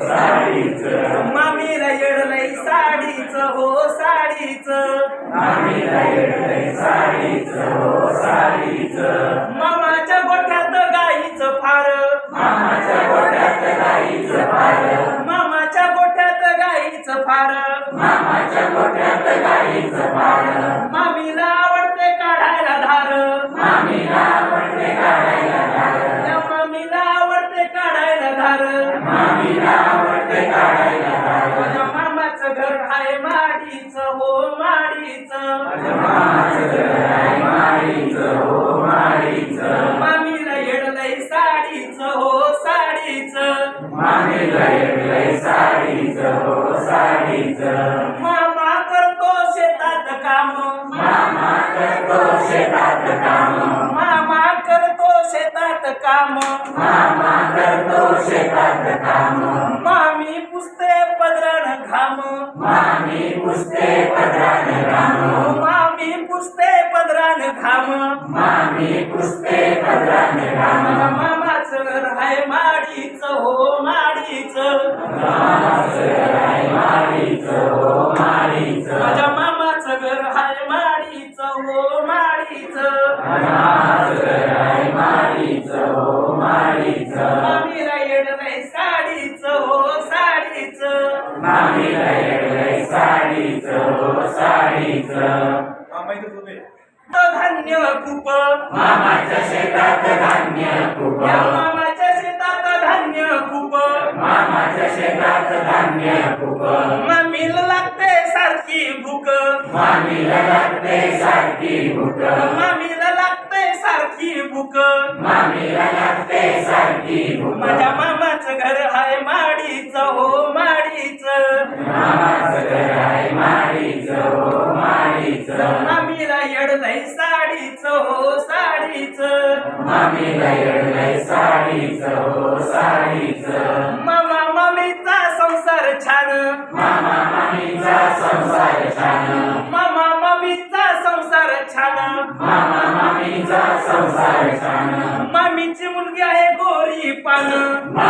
साडीच. मामीला येडलंय साडीच हो साडीच. आम्हीला येडलंय साडीच हो साडीच. मामाच्या गोठ्यात गाईचं फार. मामाच्या गोट्यात गाईचं पार मामाच्या गोठ्यात गाईचं फार. मामाच्या गोट्यात गाईचं पार मामीला आवडते काढायला धार. मामीला आवडते काढायला धार. मामीला आवडते काढायला धार. आहे माडीच हो माडीच. हो मामीला येडलंय साडीच हो साडीच. मामीला येडलंय साडीच हो साडीच मामा करतो शेतात काम मामा करतो शेतात काम मामा करतो शेतात काम. मामा करतो शेतात काम. मामी पुसते घाम. मामी पुसते पदरान राम मामी पुसते पदरान घाम. मामी पुसते पदरान माझ्या मामाचं घर आहे माडीच हो माडीच. माळीचं हो माळीचं माझ्या मामाचं घर आहे माडीच हो माडीच. साडीच. मामीला येडलंय साडीचं हो साडीचं. धान्य खूप मामाच्या शेतात धान्य खूप मामाच्या शेतात धान्य खूप मामाच्या शेतात धान्य खूप मामीला लागते सारखी भूक. मामीला लागते सारखी भूक. मामीला लागते सारखी भूक. मामीला लागते सारखी येडलंय साडीच हो साडीच. मामीला येडलंय साडीचं हो साडीचं. मामा मामीचा संसार छान. मामा मामीचा संसार छान. मामा मामीचा संसार छान. मामा मामीचा संसार छान. मामीची मुलगी आहे गोरी पान.